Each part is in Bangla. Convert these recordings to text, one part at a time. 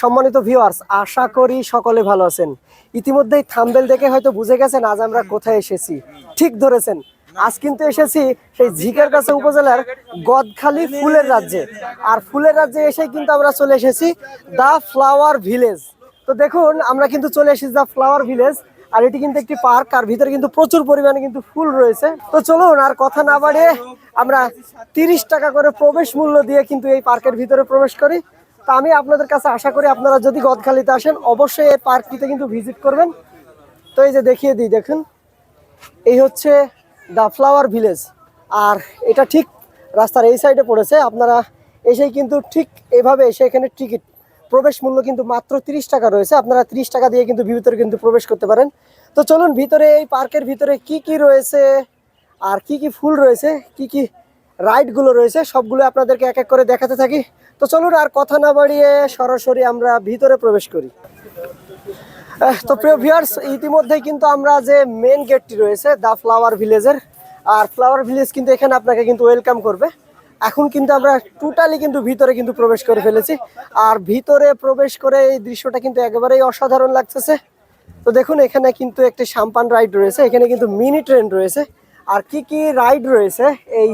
সম্মানিত ভিউয়ার্স আশা করি সকলে ভালো আছেন। ইতিমধ্যেই থাম্বেল দেখে হয়তো বুঝে গেছেন আজ আমরা কোথায় এসেছি। ঠিক ধরেছেন। আজ কিন্তু এসেছি সেই ঝিকের কাছে উপজেলার গদখালি ফুলের রাজ্যে। আর ফুলের রাজ্যে এসে কিন্তু আমরা চলে এসেছি দা ফ্লাওয়ার ভিলেজ। তো দেখুন, আমরা কিন্তু চলে এসেছি দা ফ্লাওয়ার ভিলেজ। আর এটি কিন্তু একটি পার্ক, আর ভিতরে কিন্তু প্রচুর পরিমাণে কিন্তু ফুল রয়েছে। তো চলুন, আর কথা না বাড়িয়ে আমরা তিরিশ টাকা করে প্রবেশ মূল্য দিয়ে কিন্তু এই পার্কের ভিতরে প্রবেশ করি। তা আমি আপনাদের কাছে আশা করি আপনারা যদি গদখালিতে আসেন, অবশ্যই এই পার্কটিতে কিন্তু ভিজিট করবেন। তো এই যে দেখিয়ে দিই, দেখুন। এই হচ্ছে দ্য ফ্লাওয়ার ভিলেজ। আর এটা ঠিক রাস্তার এই সাইডে পড়েছে। আপনারা এসেই কিন্তু ঠিক এভাবে এসে এখানে টিকিট। প্রবেশ মূল্য কিন্তু মাত্র তিরিশ টাকা রয়েছে। আপনারা তিরিশ টাকা দিয়ে কিন্তু ভিতরে কিন্তু প্রবেশ করতে পারেন। তো চলুন, ভিতরে এই পার্কের ভিতরে কি কি রয়েছে, আর কি কি ফুল রয়েছে, কি কি রাইডগুলো রয়েছে, সবগুলো আপনাদেরকে এক এক করে দেখাতে থাকি। তো চলুন আর কথা না বাড়িয়ে সরাসরি আমরা ভিতরে প্রবেশ করি। তো প্রিয় ভিউয়ার্স ইতিমধ্যেই কিন্তু আমরা যে মেন গেটটি রয়েছে, দা ফ্লাওয়ার ভিলেজের আর ফ্লাওয়ার ভিলেজ কিন্তু এখানে আপনাকে কিন্তু ওয়েলকাম করবে। এখন কিন্তু আমরা টোটালি কিন্তু ভিতরে কিন্তু প্রবেশ করে ফেলেছি। আর ভিতরে প্রবেশ করে এই দৃশ্যটা কিন্তু একেবারেই অসাধারণ লাগতেছে। তো দেখুন, এখানে কিন্তু একটি সাম্পান রাইড রয়েছে, এখানে কিন্তু মিনি ট্রেন রয়েছে। আর কি কি রাইড রয়েছে, এই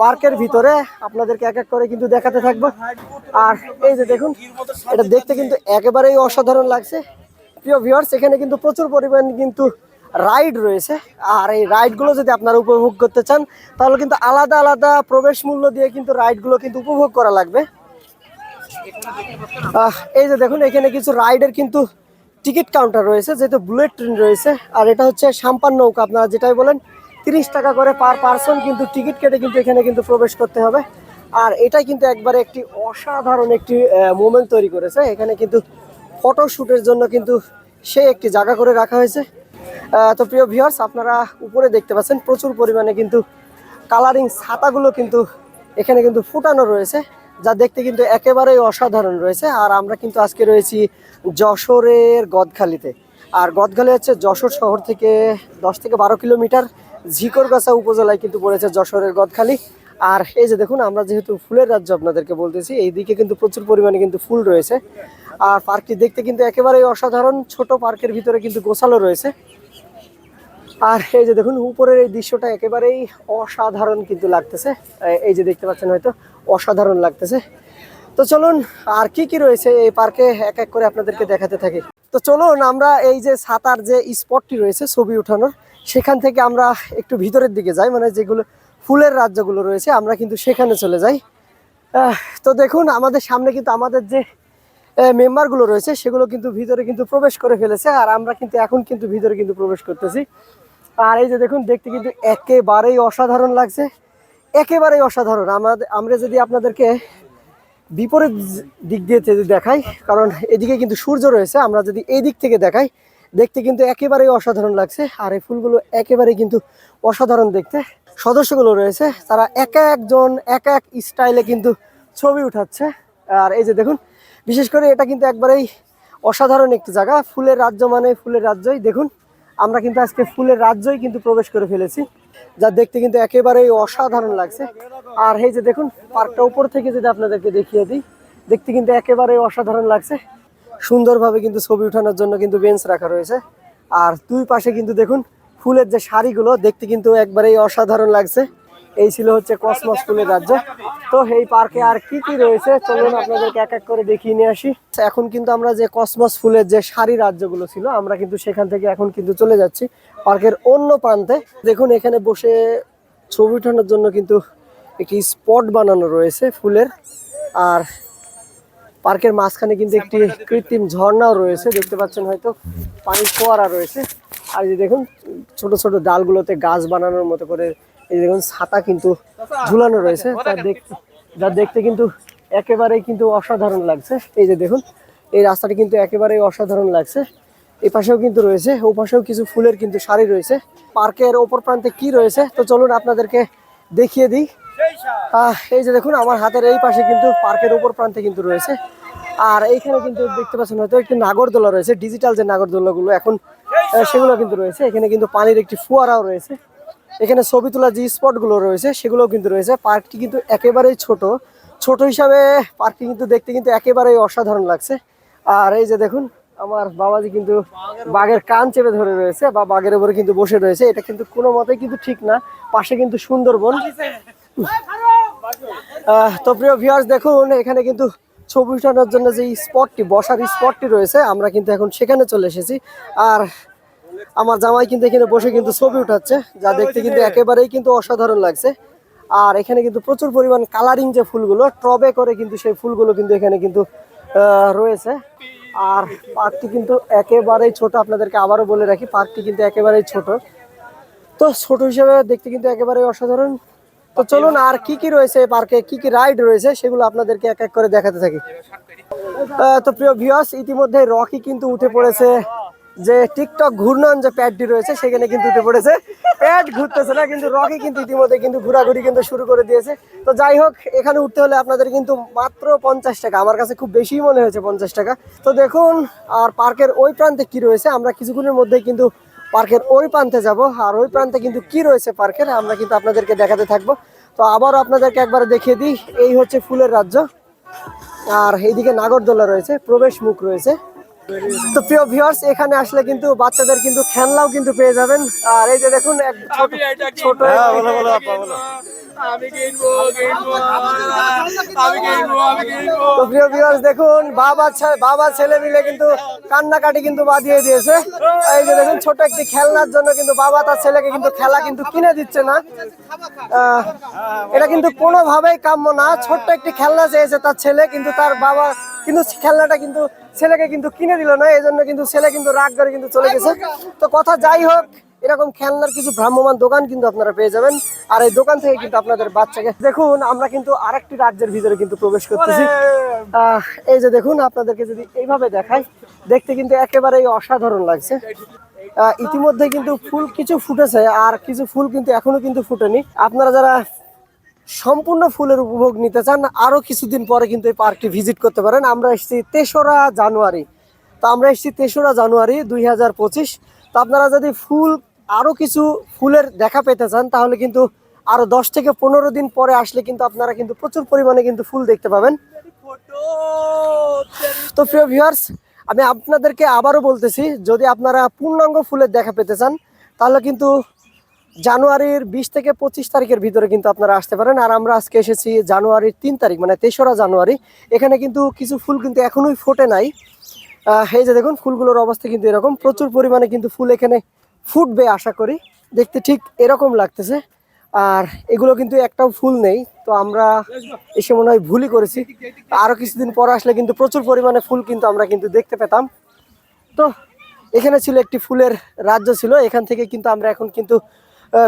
পার্কের ভিতরে আপনাদেরকে এক এক করে কিন্তু দেখাতে থাকব। আর এই যে দেখুন, এটা দেখতে কিন্তু একেবারেই অসাধারণ লাগছে। প্রিয় ভিউয়ার্স এখানে কিন্তু প্রচুর পরিমাণে কিন্তু রাইড রয়েছে। আর এই রাইডগুলো যদি আপনারা উপভোগ করতে চান, তাহলে কিন্তু আলাদা আলাদা প্রবেশ মূল্য দিয়ে কিন্তু রাইডগুলো কিন্তু উপভোগ করা লাগবে। এই যে দেখুন, এখানে কিছু রাইডের কিন্তু টিকিট কাউন্টার রয়েছে, যেহেতু বুলেট ট্রেন রয়েছে। আর এটা হচ্ছে সাম্পান নৌকা, আপনারা যেটাই বলেন তিরিশ টাকা করে পার পার্সন কিন্তু টিকিট কেটে কিন্তু এখানে কিন্তু প্রবেশ করতে হবে। আর এটাই কিন্তু একবারে একটি অসাধারণ একটি মোমেন্ট তৈরি করেছে। এখানে কিন্তু ফটো শ্যুটের জন্য কিন্তু সে একটি জায়গা করে রাখা হয়েছে। তো প্রিয় ভিউয়ার্স আপনারা উপরে দেখতে পাচ্ছেন, প্রচুর পরিমাণে কিন্তু কালারিং ছাতাগুলো কিন্তু এখানে কিন্তু ফুটানো রয়েছে, যা দেখতে কিন্তু একেবারেই অসাধারণ রয়েছে। আর আমরা কিন্তু আজকে রয়েছি যশোরের গদখালিতে। আর গদখালি হচ্ছে যশোর শহর থেকে দশ থেকে বারো কিলোমিটার। ঝিকরগাছা উপজেলায় কিন্তু পড়েছে যশোরের গদখালি। আর এই যে দেখুন, আমরা যেহেতু ফুলের রাজ্য আপনাদেরকে বলতেছি, এইদিকে কিন্তু প্রচুর পরিমাণে কিন্তু ফুল রয়েছে। আর পার্কটি দেখতে কিন্তু একেবারেই অসাধারণ, ছোট পার্কের ভিতরে কিন্তু গোছালো রয়েছে। আর এই যে দেখুন, উপরের এই দৃশ্যটা একেবারেই অসাধারণ কিন্তু লাগতেছে। এই যে দেখতে পাচ্ছেন হয়তো, অসাধারণ লাগতেছে। তো চলুন, আর কি কি রয়েছে এই পার্কে, এক এক করে আপনাদেরকে দেখাতে থাকি। তো চলুন, আমরা এই যে সাতার যে স্পটটি রয়েছে, ছবি ওঠানোর সেখান থেকে আমরা একটু ভিতরের দিকে যাই মানে যেগুলো ফুলের রাজ্যগুলো রয়েছে, আমরা কিন্তু সেখানে চলে যাই। তো দেখুন, আমাদের সামনে কিন্তু আমাদের যে মেম্বারগুলো রয়েছে, সেগুলো কিন্তু ভিতরে কিন্তু প্রবেশ করে ফেলেছে, আর আমরা কিন্তু এখন কিন্তু ভিতরে কিন্তু প্রবেশ করতেছি। আর এই যে দেখুন, দেখতে কিন্তু একেবারেই অসাধারণ লাগছে, একেবারেই অসাধারণ। আমাদের, আমরা যদি আপনাদেরকে বিপরীত দিক দিয়ে দেখাই, কারণ এদিকে কিন্তু সূর্য রয়েছে, আমরা যদি এই দিক থেকে দেখাই দেখতে কিন্তু একেবারেই অসাধারণ লাগছে। আর এই ফুলগুলো একেবারেই কিন্তু অসাধারণ দেখতে। সদস্যগুলো রয়েছে, তারা এক একজন, এক এক স্টাইলে কিন্তু ছবি উঠাচ্ছে। আর এই যে দেখুন, বিশেষ করে এটা কিন্তু একবারেই অসাধারণ একটি জায়গা। ফুলের রাজ্য মানে ফুলের রাজ্যই। দেখুন, আমরা কিন্তু আজকে ফুলের রাজ্যই কিন্তু প্রবেশ করে ফেলেছি, যা দেখতে কিন্তু একেবারেই অসাধারণ লাগছে। আর এই যে দেখুন, পার্কটা উপর থেকে যদি আপনাদেরকে দেখিয়ে দিই, দেখতে কিন্তু একেবারেই অসাধারণ লাগছে। সুন্দরভাবে কিন্তু ছবি উঠানোর জন্য কিন্তু বেঞ্চ রাখা রয়েছে। আর দুই পাশে কিন্তু দেখুন, ফুলের যে শাড়িগুলো, দেখতে কিন্তু একবারেই অসাধারণ লাগছে। এই ছিল হচ্ছে কসমস ফুলের রাজ্য। তো এই পার্কে আর কি কি রয়েছে? চলুন আপনাদেরকে এক এক করে দেখিয়ে নিয়ে আসি। এখন কিন্তু আমরা যে কসমস ফুলের যে শাড়ি রাজ্যগুলো ছিল, আমরা কিন্তু সেখান থেকে এখন কিন্তু চলে যাচ্ছি পার্কের অন্য প্রান্তে। দেখুন, এখানে বসে ছবি ওঠানোর জন্য কিন্তু একটি স্পট বানানো রয়েছে ফুলের। আর পার্কের মাঝখানে কিন্তু একটি কৃত্রিম ঝর্ণাও রয়েছে দেখতে পাচ্ছেন হয়তো। পানির ফোয়ারা রয়েছে। আর এই যে দেখুন ছোট ছোট ডালগুলোতে গাছ বানানোর মতো করে এই যে দেখুন ছাতা কিন্তু ঝুলানো রয়েছে। তা দেখতে যা দেখতে কিন্তু একেবারেই কিন্তু অসাধারণ লাগছে। এই যে দেখুন এই রাস্তাটি কিন্তু একেবারেই অসাধারণ লাগছে। এই পাশেও কিন্তু রয়েছে ও পাশেও কিছু ফুলের কিন্তু শাড়ি রয়েছে। পার্কের ওপর প্রান্তে কি রয়েছে? তো চলুন আপনাদেরকে দেখিয়ে দিই। এই যে দেখুন আমার হাতের এই পাশে কিন্তু পার্কের উপর প্রান্তে কিন্তু রয়েছে। আর এইখানে কিন্তু দেখতে পাচ্ছেন হয়তো একটি নাগরদোলা রয়েছে ডিজিটাল যে নাগরদোলাগুলো এখন সেগুলো কিন্তু রয়েছে। এখানে কিন্তু পানির একটি ফোয়ারাও রয়েছে। এখানে ছবি তোলা যে স্পটগুলো রয়েছে, সেগুলোও কিন্তু রয়েছে। পার্কটি কিন্তু একেবারেই ছোট। ছোট হিসাবে পার্কটি কিন্তু দেখতে কিন্তু একেবারেই অসাধারণ লাগছে। আর এই যে দেখুন, আমার বাবাজি কিন্তু বাঘের কান চেপে ধরে রয়েছে বা বাঘের উপরে কিন্তু বসে রয়েছে। এটা কিন্তু কোনো মতেই কিন্তু ঠিক না। পাশে কিন্তু সুন্দরবন। তো প্রিয় ভিউয়ার্স দেখুন, এখানে কিন্তু ছবি উঠানোর জন্য যে স্পটটি, বসার স্পটটি রয়েছে, আমরা কিন্তু এখন সেখানে চলে এসেছি। আর আমার জামাই কিন্তু এখানে বসে কিন্তু ছবি উঠাচ্ছে, যা দেখতে কিন্তু একেবারেই কিন্তু অসাধারণ লাগছে। আর এখানে কিন্তু প্রচুর পরিমাণ কালারিং যে ফুলগুলো ট্রবে করে কিন্তু সেই ফুলগুলো কিন্তু এখানে কিন্তু রয়েছে। আর পার্কটি কিন্তু একেবারেই ছোট, আপনাদেরকে আবারও বলে রাখি, পার্কটি কিন্তু একেবারেই ছোট। তো ছোট হিসেবে দেখতে কিন্তু একেবারেই অসাধারণ। তো চলুন, আর কি কি রয়েছে পার্কে কি কি রাইড রয়েছে? সেগুলো আপনাদেরকে এক এক করে দেখাতে থাকি। তো প্রিয় ভিউয়ার্স ইতিমধ্যে রকি কিন্তু উঠে পড়েছে। যে টিকটক ঘূর্ণন যে প্যাডটি রয়েছে, সেখানে কিন্তু উঠে পড়েছে। প্যাড ঘুরতেছে না, কিন্তু রকি কিন্তু ইতিমধ্যে কিন্তু ঘোরাঘুরি কিন্তু শুরু করে দিয়েছে। তো যাই হোক, এখানে উঠতে হলে আপনাদের কিন্তু মাত্র পঞ্চাশ টাকা, আমার কাছে খুব বেশি মনে হয়েছে পঞ্চাশ টাকা। তো দেখুন, আর পার্কের ওই প্রান্তে কি রয়েছে? আমরা কিছুক্ষণের মধ্যেই কিন্তু পার্কের ওই প্রান্তে যাব। আর ওই প্রান্তে কিন্তু কি রয়েছে পার্কের, আমরা কিন্তু আপনাদেরকে দেখাতে থাকব। তো আবারও আপনাদেরকে একবার দেখিয়ে দিই, এই হচ্ছে ফুলের রাজ্য। আর এইদিকে নাগরদোলা রয়েছে প্রবেশ মুখ রয়েছে। তো প্রিয় ভিউয়ার্স এখানে আসলে কিন্তু বাচ্চাদের কিন্তু খেলনাও কিন্তু পেয়ে যাবেন। আর এই যে দেখুন এক ছোট তো প্রিয় ভিউয়ার্স দেখুন বাবা বাবা ছেলে মিলে কিন্তু কান্নাকাটি কিন্তু বাঁধিয়ে দিয়েছে। এই যে দেখুন ছোট একটি খেলনার জন্য কিন্তু বাবা তার ছেলেকে কিন্তু খেলা কিন্তু কিনে দিচ্ছে না। আহ, এটা কিন্তু কোনোভাবেই কাম্য না। ছোট্ট একটি খেলনা চেয়েছে তার ছেলে কিন্তু তার বাবা কিন্তু খেলনাটা কিন্তু ছেলেকে কিন্তু কিনে দিল না এই জন্য কিন্তু ছেলে কিন্তু রাগ করে কিন্তু চলে গেছে। তো কথা যাই হোক এরকম খেলনার কিছু ভ্রাম্যমান দোকান কিন্তু আপনারা পেয়ে যাবেন। আর এই দোকান থেকে কিন্তু আপনাদের বাচ্চাকে দেখুন আমরা কিন্তু আরেকটি রাজ্যের ভিতরে কিন্তু প্রবেশ করতেছি। এই যে দেখুন আপনাদেরকে যদি এইভাবে দেখাই দেখতে কিন্তু একেবারেই অসাধারণ লাগছে। ইতিমধ্যে কিন্তু ফুল কিছু ফুটেছে আর কিছু ফুল কিন্তু এখনও কিন্তু ফুটেনি। আপনারা যারা সম্পূর্ণ ফুলের উপভোগ নিতে চান, আরও কিছুদিন পরে কিন্তু এই পার্কটি ভিজিট করতে পারেন। আমরা এসেছি তেসরা জানুয়ারি। তো আমরা এসেছি তেসরা জানুয়ারি দুই হাজার পঁচিশ। তো আপনারা যদি ফুল, আরও কিছু ফুলের দেখা পেতে চান, তাহলে কিন্তু আরও দশ থেকে পনেরো দিন পরে আসলে কিন্তু আপনারা কিন্তু প্রচুর পরিমাণে কিন্তু ফুল দেখতে পাবেন। তো প্রিয় ভিউয়ার্স আমি আপনাদেরকে আবারও বলতেছি, যদি আপনারা পূর্ণাঙ্গ ফুলের দেখা পেতে চান, তাহলে কিন্তু জানুয়ারির বিশ থেকে পঁচিশ তারিখের ভিতরে কিন্তু আপনারা আসতে পারেন। আর আমরা আজকে এসেছি জানুয়ারির তিন তারিখ মানে তেসরা জানুয়ারি। এখানে কিন্তু কিছু ফুল কিন্তু এখনোই ফোটে নাই। এই যে দেখুন, ফুলগুলোর অবস্থা কিন্তু এরকম। প্রচুর পরিমাণে কিন্তু ফুল এখানে ফুটবে, আশা করি। দেখতে ঠিক এরকম লাগতেছে। আর এগুলো কিন্তু একটাও ফুল নেই। তো আমরা এসে মনে হয় ভুলই করেছি। আরও কিছুদিন পর আসলে কিন্তু প্রচুর পরিমাণে ফুল কিন্তু আমরা কিন্তু দেখতে পেতাম। তো, এখানে ছিল একটি ফুলের রাজ্য ছিল। এখান থেকে কিন্তু আমরা এখন কিন্তু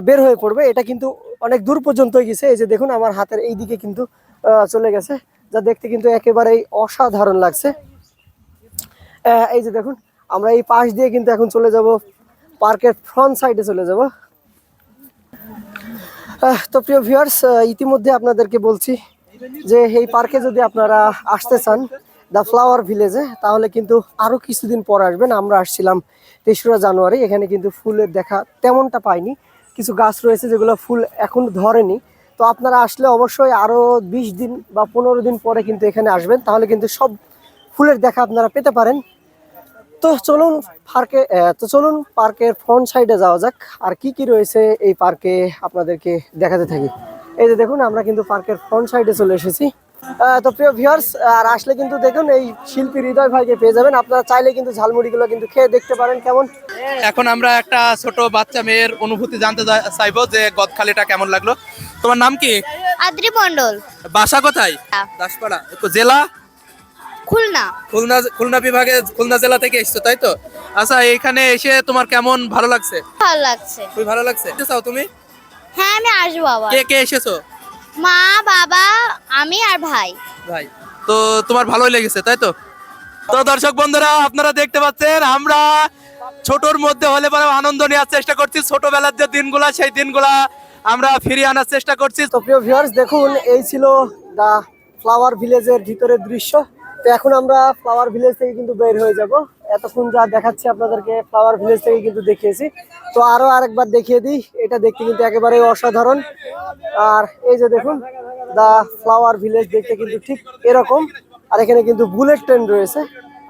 বের হয়ে পড়বে। এটা কিন্তু অনেক দূর পর্যন্ত গেছে। এই যে দেখুন, আমার হাতের এই দিকে কিন্তু চলে গেছে, যা দেখতে কিন্তু একেবারেই অসাধারণ লাগছে। এই যে দেখুন, আমরা এই পাশ দিয়ে কিন্তু এখন চলে যাব, পার্কের ফ্রন্ট সাইডে চলে যাব। তো প্রিয় ভিউয়ার্স ইতিমধ্যে আপনাদেরকে বলছি যে, এই পার্কে যদি আপনারা আসতে চান দ্য ফ্লাওয়ার ভিলেজে তাহলে কিন্তু আরও কিছুদিন পর আসবেন। আমরা আসছিলাম তেসরা জানুয়ারি, এখানে কিন্তু ফুলের দেখা তেমনটা পাইনি। কিছু গাছ রয়েছে যেগুলো ফুল এখন ধরেনি। তো আপনারা আসলে অবশ্যই আরও বিশ দিন বা পনেরো দিন পরে কিন্তু এখানে আসবেন, তাহলে কিন্তু সব ফুলের দেখা আপনারা পেতে পারেন। তো চলুন পার্কে তো চলুন পার্কের ফ্রন্ট সাইডে যাওয়া যাক, আর কি কি রয়েছে এই পার্কে আপনাদেরকে দেখাতে থাকি। এই যে দেখুন, আমরা কিন্তু পার্কের ফ্রন্ট সাইডে চলে এসেছি। তো প্রিয় ভিউয়ার্স আর আসলে কিন্তু দেখুন এই শিল্পী হৃদয় ভাইকে পেয়ে যাবেন। আপনারা চাইলে কিন্তু ঝালমুড়িগুলো কিন্তু খেয়ে দেখতে পারেন। কেমন? এখন আমরা একটা ছোট বাচ্চা মেয়ের অনুভূতি জানতে চাইব যে গদখালিটা কেমন লাগল। তোমার নাম কি? আদ্রি মন্ডল বাসা কোথায়? দাসপাড়া। জেলা? খুলনা। খুলনা খুলনা বিভাগে খুলনা জেলা থেকে এসছো তাই তো? আচ্ছা এখানে এসে তোমার কেমন ভালো লাগছে? ভালো লাগছে। খুবই ভালো লাগছে। চাও তুমি? হ্যাঁ আমি আসব আবার। কে কে এসেছ? মা বাবা আমি আর ভাই। ভাই তো তোমার ভালোই লেগেছে তাই তো? তো দর্শক বন্ধুরা আপনারা দেখতে পাচ্ছেন আমরা ছোটর মধ্যে হলে পরে আনন্দ নেওয়ার চেষ্টা করছি। ছোটবেলার যে দিনগুলা সেই দিনগুলা আমরা ফিরিয়ে আনার চেষ্টা করছি। তো প্রিয় ভিউয়ার্স দেখুন এই ছিল দা ফ্লাওয়ার ভিলেজের ভিতরের দৃশ্য। তো এখন আমরা ফ্লাওয়ার ভিলেজ থেকে কিন্তু বের হয়ে যাব। এতক্ষণ যা দেখাচ্ছি আপনাদেরকে ফ্লাওয়ার ভিলেজ থেকে কিন্তু দেখিয়েছি। তো আরও আরেকবার দেখিয়ে দিই, এটা দেখতে কিন্তু একেবারে অসাধারণ। আর এই যে দেখুন দা ফ্লাওয়ার ভিলেজ দেখতে কিন্তু ঠিক এরকম। আর এখানে কিন্তু বুলেট ট্রেন রয়েছে,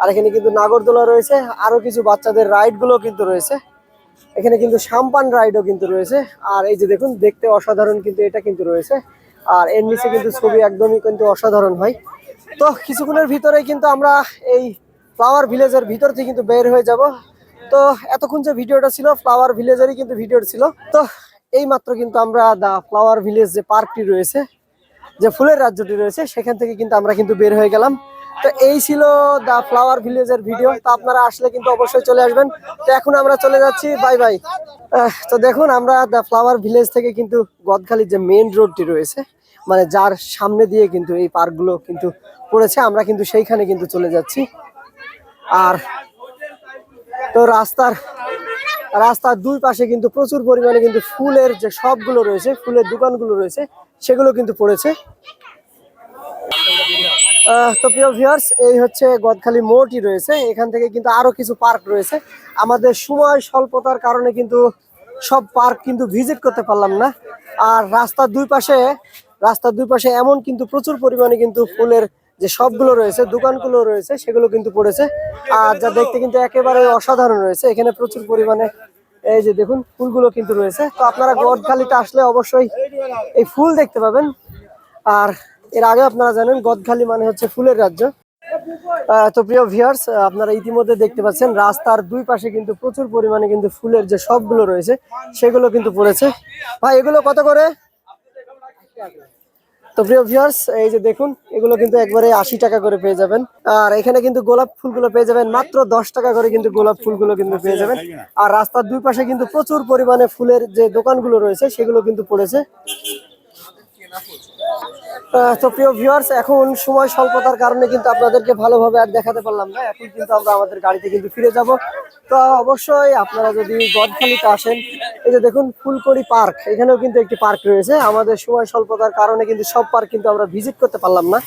আর এখানে কিন্তু নাগরদোলা রয়েছে, আরও কিছু বাচ্চাদের রাইডগুলো কিন্তু রয়েছে। এখানে কিন্তু সাম্পান রাইডও কিন্তু রয়েছে, আর এই যে দেখুন, দেখতে অসাধারণ কিন্তু এটা কিন্তু রয়েছে। আর এর নিচে কিন্তু ছবি একদমই কিন্তু অসাধারণ হয়। তো কিছুক্ষণের ভিতরেই কিন্তু আমরা এই ফ্লাওয়ার ভিলেজের ভিতর থেকে কিন্তু বের হয়ে যাব। তো এতক্ষণ যে ভিডিওটা ছিল ফ্লাওয়ার ভিলেজেরই কিন্তু ভিডিও ছিল। তো এই মাত্র কিন্তু আমরা দা ফ্লাওয়ার ভিলেজ যে পার্কটি রয়েছে, যে ফুলের রাজ্যটি রয়েছে, সেখান থেকে কিন্তু আমরা কিন্তু বের হয়ে গেলাম। তো এই ছিল দা ফ্লাওয়ার ভিলেজের ভিডিও। তো আপনারা আসলে কিন্তু অবশ্যই চলে আসবেন। তো এখন আমরা চলে যাচ্ছি বাই বাই তো দেখুন, আমরা দা ফ্লাওয়ার ভিলেজ থেকে কিন্তু গদখালির যে মেন রোডটি রয়েছে মানে যার সামনে দিয়ে কিন্তু এই পার্কগুলো কিন্তু পড়েছে, আমরা কিন্তু সেইখানে কিন্তু চলে যাচ্ছি। আর তো রাস্তার রাস্তার দুই পাশে কিন্তু প্রচুর পরিমাণে কিন্তু ফুলের যে শপগুলো রয়েছে, ফুলের দোকানগুলো রয়েছে, সেগুলো কিন্তু পড়েছে। তো প্রিয় ভিউয়ার্স এই হচ্ছে গদখালি মোড়টি রয়েছে। এখান থেকে কিন্তু আরও কিছু পার্ক রয়েছে। আমাদের সময় স্বল্পতার কারণে কিন্তু সব পার্ক কিন্তু ভিজিট করতে পারলাম না। আর রাস্তার দুই পাশে, রাস্তার দুই পাশে এমন কিন্তু প্রচুর পরিমাণে কিন্তু ফুলের যে সবগুলো রয়েছে, দোকানগুলো রয়েছে, সেগুলো কিন্তু পড়েছে। আর যা দেখতে কিন্তু একেবারে অসাধারণ রয়েছে। এখানে প্রচুর পরিমাণে এই যে দেখুন, ফুলগুলো কিন্তু রয়েছে। তো আপনারা গদখালিতে আসলে অবশ্যই এই ফুল দেখতে পাবেন। আর এর আগে আপনারা জানেন, গদখালি মানে হচ্ছে ফুলের রাজ্য। তো প্রিয় ভিউয়ার্স আপনারা ইতিমধ্যে দেখতে পাচ্ছেন, রাস্তার দুই পাশে কিন্তু প্রচুর পরিমাণে কিন্তু ফুলের যে সবগুলো রয়েছে, সেগুলো কিন্তু পড়েছে। ভাই, এগুলো কত করে? তো প্রিয় ভিউয়ার্স এই যে দেখুন, এগুলো কিন্তু একবারে আশি টাকা করে পেয়ে যাবেন। আর এখানে কিন্তু গোলাপ ফুলগুলো পেয়ে যাবেন, মাত্র দশ টাকা করে কিন্তু গোলাপ ফুলগুলো কিন্তু পেয়ে যাবেন। আর রাস্তার দুই পাশে কিন্তু প্রচুর পরিমাণে ফুলের যে দোকানগুলো রয়েছে, সেগুলো কিন্তু পড়েছে। তো প্রিয় ভিউয়ার্স এখন সময় স্বল্পতার কারণে কিন্তু আপনাদেরকে ভালোভাবে আর দেখাতে পারলাম না। এখন কিন্তু আমরা আমাদের গাড়িতে কিন্তু ফিরে যাব। তো অবশ্যই আপনারা যদি গদখালিতে আসেন, এই যে দেখুন ফুলকড়ি পার্ক, এখানেও কিন্তু একটি পার্ক রয়েছে। আমাদের সময় স্বল্পতার কারণে কিন্তু সব পার্ক কিন্তু আমরা ভিজিট করতে পারলাম না।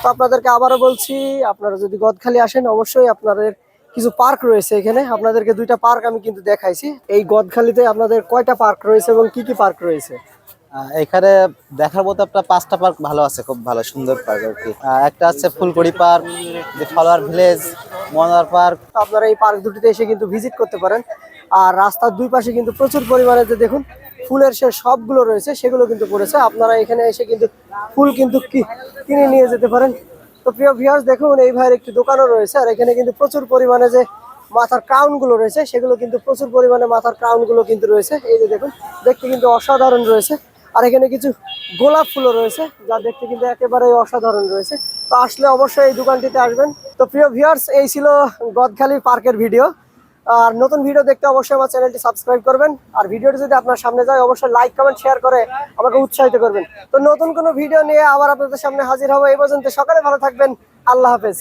তো আপনাদেরকে আবারও বলছি, আপনারা যদি গদখালি আসেন, অবশ্যই আপনাদের কিছু পার্ক রয়েছে এখানে। আপনাদেরকে দুইটা পার্ক আমি কিন্তু দেখাইছি। এই গদখালিতে আপনাদের কয়টা পার্ক রয়েছে এবং কি কি পার্ক রয়েছে? এখানে দেখার মতো একটা পাঁচটা পার্ক ভালো আছে, খুব ভালো, সুন্দর পার্ক আর কি। একটা আছে Phulkori park flower village Monar park আপনারা এই পার্ক দুটিতে এসে কিন্তু ভিজিট করতে পারেন। আর রাস্তার দুই পাশে কিন্তু প্রচুর পরিমাণে যে দেখুন, ফুলের সে সবগুলো রয়েছে, সেগুলো কিন্তু পড়েছে। আপনারা এখানে এসে কিন্তু ফুল কিন্তু কিনে নিয়ে যেতে পারেন। তো প্রিয় ভিউয়ার্স দেখুন, এই ভাইয়ের একটি দোকানও রয়েছে, আর এখানে কিন্তু প্রচুর পরিমাণে যে মাথার ক্রাউনগুলো রয়েছে, সেগুলো কিন্তু প্রচুর পরিমাণে মাথার ক্রাউনগুলো কিন্তু রয়েছে। এই যে দেখুন, দেখতে কিন্তু অসাধারণ রয়েছে। আর এখানে কিছু গোলাপ ফুলও রয়েছে, যা দেখতে কিন্তু একেবারেই অসাধারণ রয়েছে। তো আসলে অবশ্যই এই দোকানটিতে আসবেন। তো প্রিয় ভিউয়ার্স এই ছিল গদখালি পার্কের ভিডিও আর নতুন ভিডিও দেখতে অবশ্যই আমার চ্যানেলটি সাবস্ক্রাইব করবেন। আর ভিডিওটি যদি আপনার সামনে যায়, অবশ্যই লাইক কমেন্ট শেয়ার করে আমাকে উৎসাহিত করবেন। তো নতুন কোনো ভিডিও নিয়ে আবার আপনাদের সামনে হাজির হব। এই পর্যন্ত সকালে ভালো থাকবেন। আল্লাহ হাফেজ।